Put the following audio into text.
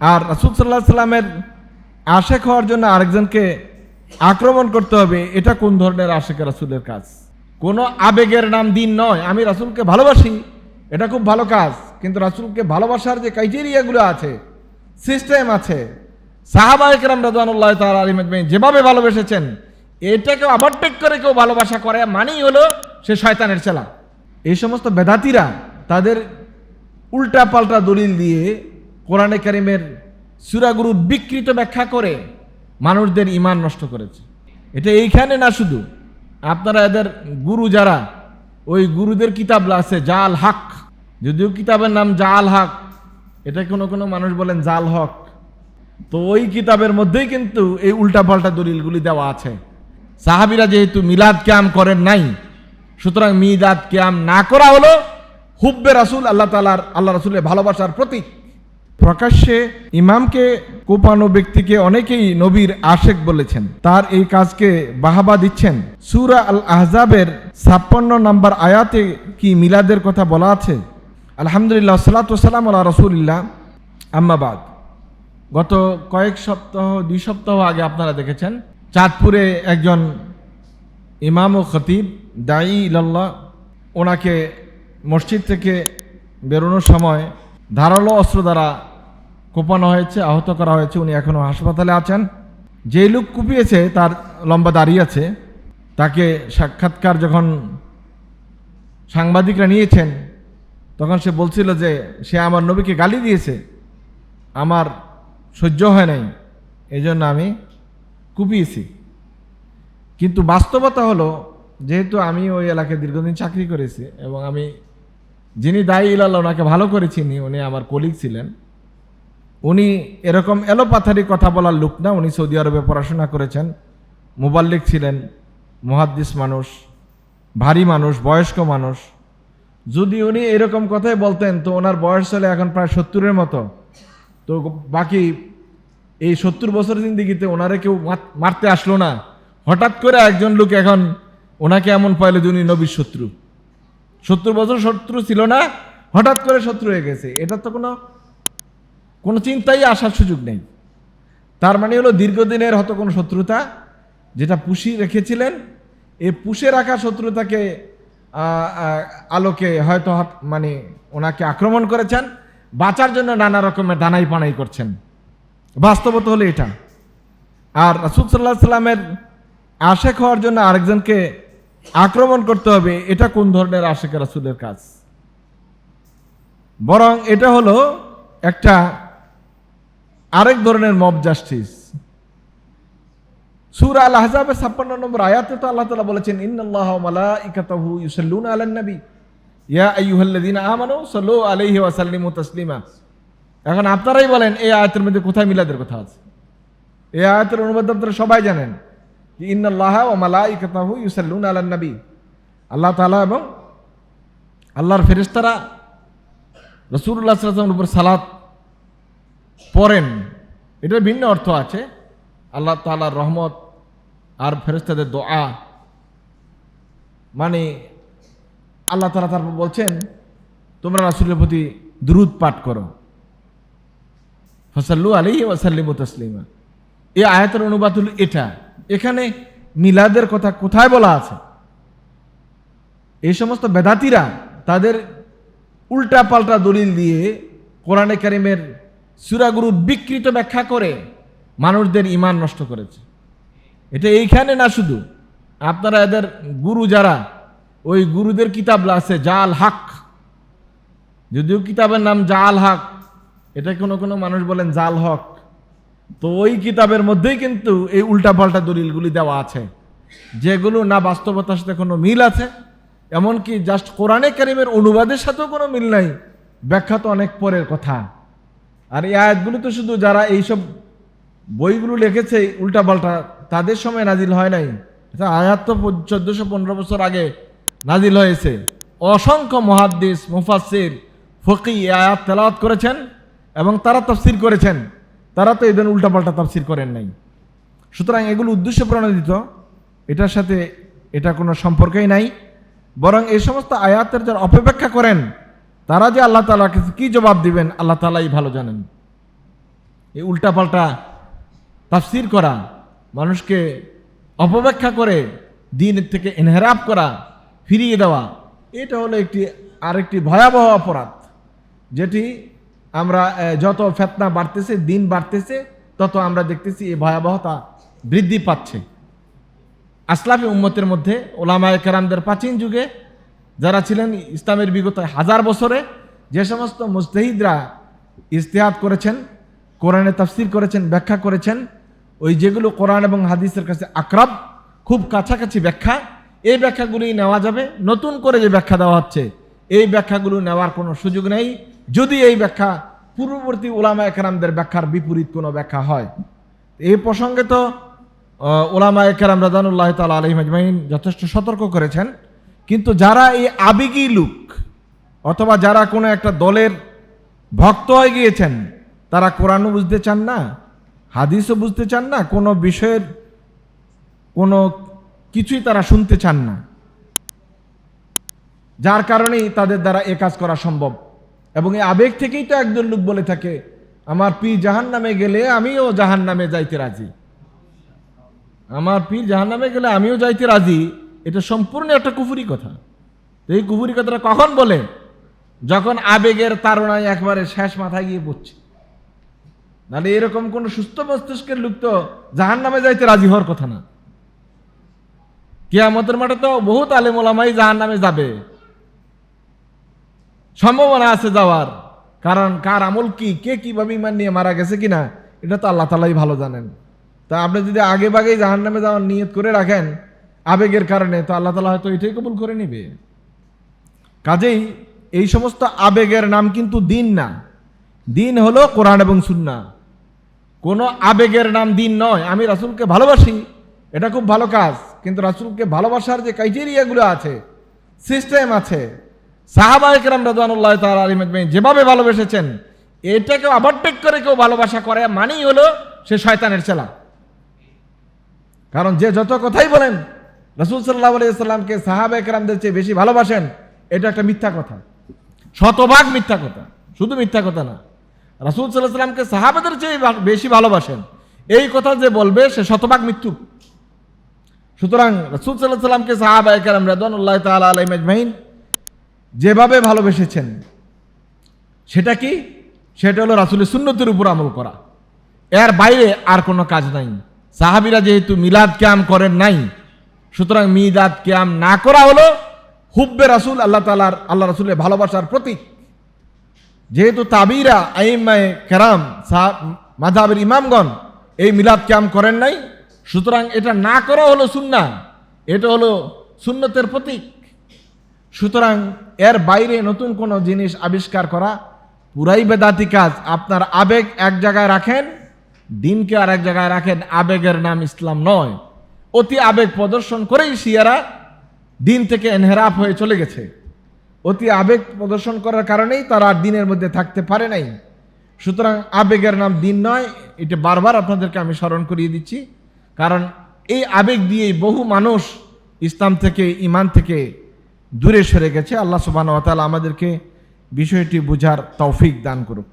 আর রাসুল সাল্লাহ সাল্লামের আশেক হওয়ার জন্য আরেকজনকে আক্রমণ করতে হবে, এটা কোন ধরনের আশেক রাসুলের কাজ? কোনো আবেগের নাম দিন নয়, আমি রাসুলকে ভালোবাসি, এটা খুব ভালো কাজ, কিন্তু রাসুলকে ভালোবাসার যে ক্রাইটেরিয়াগুলো আছে, সিস্টেম আছে সাহাবাহিকরাম রাজওয়ানুল্লাহ তাল আলিম আজমাইন যেভাবে ভালোবেসেছেন এটাকে ওভারটেক করে কেউ ভালোবাসা করে, মানেই হলো সে শয়তানের চেলা এই সমস্ত বেদাতিরা তাদের উল্টা পাল্টা দলিল দিয়ে কোরআনে কারিমের সুরাগুরু বিকৃত ব্যাখ্যা করে মানুষদের ইমান নষ্ট করেছে। এটা এইখানে না শুধু, আপনারা এদের গুরু যারা, ওই গুরুদের কিতাব আছে জাল হাক। যদিও কিতাবের নাম জাল হক, এটা কোনো কোনো মানুষ বলেন জাল হক। তো ওই কিতাবের মধ্যেই কিন্তু এই উল্টাপাল্টা দলিলগুলি দেওয়া আছে। সাহাবিরা যেহেতু মিলাদ ক্যাম করেন নাই, সুতরাং মিলাদ ক্যাম না করা হলো, হুব্বে রাসুল আল্লাহ তালার আল্লাহ রাসুলের ভালোবাসার প্রতীক। প্রকাশ্যে ইমামকে কোপানো ব্যক্তিকে অনেকেই নবীর আশেক বলেছেন। তার এই কাজকে বাহাবা দিচ্ছেন। সুরা আল আহজাবের ছাপ্পান্ন নম্বর আয়াতে কি মিলাদের কথা বলা আছে? আলহামদুলিল্লাহ, সালাত সালাম আল্লাহ রসুলিল্লাহ। আম্মাবাদ গত কয়েক সপ্তাহ, দুই সপ্তাহ আগে আপনারা দেখেছেন, চাঁদপুরে একজন ইমাম ও খতিব দায়ী ইল্লাহ ওনাকে মসজিদ থেকে বেরোনোর সময় ধারালো অস্ত্র দ্বারা কোপানো হয়েছে, আহত করা হয়েছে, উনি এখনও হাসপাতালে আছেন। যে লোক কুপিয়েছে, তার লম্বা দাঁড়িয়ে আছে। তাকে সাক্ষাৎকার যখন সাংবাদিকরা নিয়েছেন, তখন সে বলছিল যে, সে আমার নবীকে গালি দিয়েছে। আমার সহ্য হয় নাই। এই জন্য আমি কুপিয়েছি। কিন্তু বাস্তবতা হলো, যেহেতু আমি ওই এলাকায় দীর্ঘদিন চাকরি করেছি এবং আমি, যিনি দায়ী ইলাল ওনাকে ভালো করে চিনি, উনি আমার কলিগ ছিলেন। উনি এরকম এলোপাথারি কথা বলার লোক না, উনি সৌদি আরবে পড়াশোনা করেছেন। মুবাল্লিক ছিলেন, মুহাদ্দিস মানুষ, ভারী মানুষ, বয়স্ক মানুষ। যদি উনি এরকম কথাই বলতেন, তো ওনার বয়স চলে এখন প্রায় সত্তরের মতো। তো বাকি এই সত্তর বছর জিন্দিগিতে ওনারে কেউ মারতে আসলো না। হঠাৎ করে একজন লোক এখন ওনাকে এমন পাইলো যে উনি নবীর শত্রু। সত্তর বছর শত্রু ছিল না, হঠাৎ করে শত্রু হয়ে গেছে। এটা তো কোনো কোনো চিন্তাই আসার সুযোগ নেই। তার মানে হলো দীর্ঘদিনের হয়তো কোনো শত্রুতা যেটা পুষি রেখেছিলেন এই পুষে রাখা শত্রুতাকে আলোকে হয়তো মানে ওনাকে আক্রমণ করেছেন, বাঁচার জন্য নানা রকমের দানাই পানাই করছেন। বাস্তবতা হলো এটা। আর রাসুল সাল্লাহ সাল্লামের আশেক হওয়ার জন্য আরেকজনকে আক্রমণ করতে হবে, এটা কোন ধরনের আশেক রাসুলের কাজ? বরং এটা হলো একটা আরেক ধরনের মব জাস্টিস সূরা আল আহজাবের ছাপ্পান্ন নম্বর আয়াতে তো আল্লাহ তালা বলেছেন, ইন্নাল্লাহ মালাইকাতাহু ইউসাল্লুনা আলান নবী। ইয়া আইয়ুহাল্লাযীনা আমানু, সাল্লু আলাইহি ওয়া সাল্লিমু তাসলিমা। এখন আপনারাই বলেন, এই আয়াতের মধ্যে কোথায় মিলাদের কথা আছে? এই আয়াতের অনুবাদ আপনারা সবাই জানেন যে, ইন্নাল্লাহ ও মালাইকাতাহু ইউসাল্লুনা আলান নবী। আল্লাহ তাআলা এবং আল্লাহর ফেরেশতারা আলাইহি ওয়াসাল্লামের উপর সালাত পড়েন। এটার ভিন্ন অর্থ আছে। আল্লাহ তাআলার রহমত আর ফেরেশতাদের দোয়া। মানে আল্লাহ তালা তারপর বলছেন, তোমরা রাসূলের প্রতি দ্রুত পাঠ করো। ফসাল্লু আলাইহি ওয়াসাল্লিমু তসলিমা। এই আয়াতের অনুবাদ হলো এটা। এখানে মিলাদের কথা কোথায় বলা আছে? এই সমস্ত বেদাতিরা তাদের উল্টা পাল্টা দলিল দিয়ে কোরআনে কারিমের সুরাগুরু বিকৃত ব্যাখ্যা করে মানুষদের ইমান নষ্ট করেছে। এটা এইখানে না শুধু, আপনারা এদের গুরু যারা, ওই গুরুদের কিতাব আছে জাল হক। যদিও কিতাবের নাম জাল হাক, এটা কোনো কোনো মানুষ বলেন জাল হক। তো ওই কিতাবের মধ্যেই কিন্তু এই উল্টাপাল্টা দলিলগুলি দেওয়া আছে, যেগুলো না বাস্তবতার সাথে কোনো মিল আছে, এমনকি জাস্ট কোরআনে কারিমের অনুবাদের সাথেও কোনো মিল নাই। ব্যাখ্যা তো অনেক পরের কথা। আর এই আয়াতগুলো তো শুধু যারা এইসব বইগুলো লিখেছে, উল্টাপাল্টা, তাদের সময় নাজিল হয় নাই। আয়াত তো চোদ্দশো পনেরো বছর আগে নাজিল হয়েছে। অসংখ্য মহাদ্দিস মুফাসির ফকি আয়াত তেলাওয়াত করেছেন এবং তারা তফসির করেছেন। তারা তো এই এদের উল্টাপাল্টা তফসির করেন নাই। সুতরাং এগুলো উদ্দেশ্য প্রণোদিত। এটার সাথে এটা কোনো সম্পর্কই নাই। বরং এই সমস্ত আয়াতের যারা অপেক্ষা করেন তারা যে আল্লাহ তালা কি জবাব দিবেন, আল্লাহ তালাই ভালো জানেন। এই উল্টাপাল্টা তাফসির করা, মানুষকে অপব্যাখ্যা করে, দিন থেকে এনহেরাপ করা, ফিরিয়ে দেওয়া, এটা হলো একটি, আরেকটি ভয়াবহ অপরাধ। যেটি আমরা যত ফেতনা বাড়তেছে, দিন বাড়তেছে, তত আমরা দেখতেছি এই ভয়াবহতা বৃদ্ধি পাচ্ছে। আসলাফি উম্মতের মধ্যে ওলামায় কেরামদের প্রাচীন যুগে যারা ছিলেন ইসলামের বিগত হাজার বছরে, যে সমস্ত মুস্তাহিদরা ইস্তেহাদ করেছেন, কোরআনে তাফসির করেছেন, ব্যাখ্যা করেছেন, ওই যেগুলো কোরআন এবং হাদিসের কাছে আক্রাব, খুব কাছাকাছি ব্যাখ্যা, এই ব্যাখ্যাগুলি নেওয়া যাবে। নতুন করে যে ব্যাখ্যা দেওয়া হচ্ছে, এই ব্যাখ্যাগুলো নেওয়ার কোনো সুযোগ নেই। যদি এই ব্যাখ্যা পূর্ববর্তী ওলামা একরামদের ব্যাখ্যার বিপরীত কোনো ব্যাখ্যা হয়। এই প্রসঙ্গে তো ওলামা একরাম রাজানুল্লাহ তালা আলহিম আজমাইন যথেষ্ট সতর্ক করেছেন। কিন্তু যারা এই আবেগী লোক, অথবা যারা কোনো একটা দলের ভক্ত হয়ে গিয়েছেন, তারা কোরআনও বুঝতে চান না, হাদিসও বুঝতে চান না, কোনো বিষয়ের কোনো কিছুই তারা শুনতে চান না। যার কারণেই তাদের দ্বারা এ কাজ করা সম্ভব। এবং এই আবেগ থেকেই তো একজন লোক বলে থাকে, আমার পীর জাহান নামে গেলে আমিও জাহান নামে যাইতে রাজি। আমার পীর জাহান নামে গেলে আমিও যাইতে রাজি। এটা সম্পূর্ণ একটা কুফুরি কথা। এই কুফুরি কথাটা কখন বলে? যখন আবেগের তারণায় একবারে শেষ মাথায় গিয়ে পড়ছে। নাহলে এরকম কোন সুস্থ মস্তিষ্কের লুপ্ত জাহান নামে যাইতে রাজি হওয়ার কথা না। কিয়ামতের মাঠে তো বহুত আলেম ওলামাই জাহান নামে যাবে। সম্ভাবনা আছে যাওয়ার। কারণ কার আমল কি, কে কীভাবে ইমান নিয়ে মারা গেছে কিনা, এটা তো আল্লাহ তালাই ভালো জানেন। তা আপনি যদি আগে বাগেই জাহান নামে যাওয়ার নিয়ত করে রাখেন আবেগের কারণে তো আল্লাহ তালা হয়তো এটাই কবুল করে নিবে। কাজেই এই সমস্ত আবেগের নাম কিন্তু দিন না। দিন হলো কোরআন এবং সুন্না। কোনো আবেগের নাম দিন নয়। আমি রাসূলকে ভালোবাসি, এটা খুব ভালো কাজ। কিন্তু রাসুলকে ভালোবাসার যে ক্রাইটেরিয়াগুলো আছে, সিস্টেম আছে সাহাবাহিকরাম রাজওয়ানুল্লাহ তাআলা আলাইহিম আজমাইন যেভাবে ভালোবেসেছেন এটাকে ওভারটেক করে কেউ ভালোবাসা করে মানেই হলো সে শয়তানের চেলা। কারণ যে যত কথাই বলেন রসুল সাল্লাহ আলাইসাল্লামকে সাহাবাহিকরামদের চেয়ে বেশি ভালোবাসেন, এটা একটা মিথ্যা কথা। শতভাগ মিথ্যা কথা, শুধু মিথ্যা কথা না। রাসুল সাল্লাহ সাল্লামকে সাহাবাদের চেয়ে বেশি ভালোবাসেন। এই কথা যে বলবে, সে শতভাগ মৃত্যু। সুতরাং রসুল সাল্লাহ সাল্লামকে সাহাবাহিকার রাদুল্লাহ তাল আলাই মাজমাইন যেভাবে ভালোবেসেছেন, সেটা কি? সেটা হলো রাসুলের সুন্নতির উপর আমল করা। এর বাইরে আর কোনো কাজ নাই। সাহাবিরা যেহেতু মিলাদ ক্যাম করেন নাই সুতরাং মিলাদ ক্যাম না করা হলো। হুব্বে রাসুল আল্লাহ তালার আল্লাহ রাসুলের ভালোবাসার প্রতীক। যেহেতু তাবিরা, আইমায় কেরাম মাধাবের ইমামগণ এই মিলাদ ক্যাম করেন নাই, সুতরাং এটা না করা হলো সুন্না এটা হলো সুন্নতের প্রতীক। সুতরাং এর বাইরে নতুন কোনো জিনিস আবিষ্কার করা পুরাই বেদাতি কাজ। আপনার আবেগ এক জায়গায় রাখেন, দিনকে আর এক জায়গায় রাখেন, আবেগের নাম ইসলাম নয়। অতি আবেগ প্রদর্শন করেই শিয়ারা দিন থেকে এনহেরাপ হয়ে চলে গেছে। অতি আবেগ প্রদর্শন করার কারণেই তারা আর দিনের মধ্যে থাকতে পারে নাই। সুতরাং আবেগের নাম দিন নয়, এটা বারবার আপনাদেরকে আমি স্মরণ করিয়ে দিচ্ছি। কারণ এই আবেগ দিয়েই বহু মানুষ ইসলাম থেকে ইমান থেকে দূরে সরে গেছে। আল্লাহ সুবাহ আমাদেরকে বিষয়টি বুঝার তৌফিক দান করুক।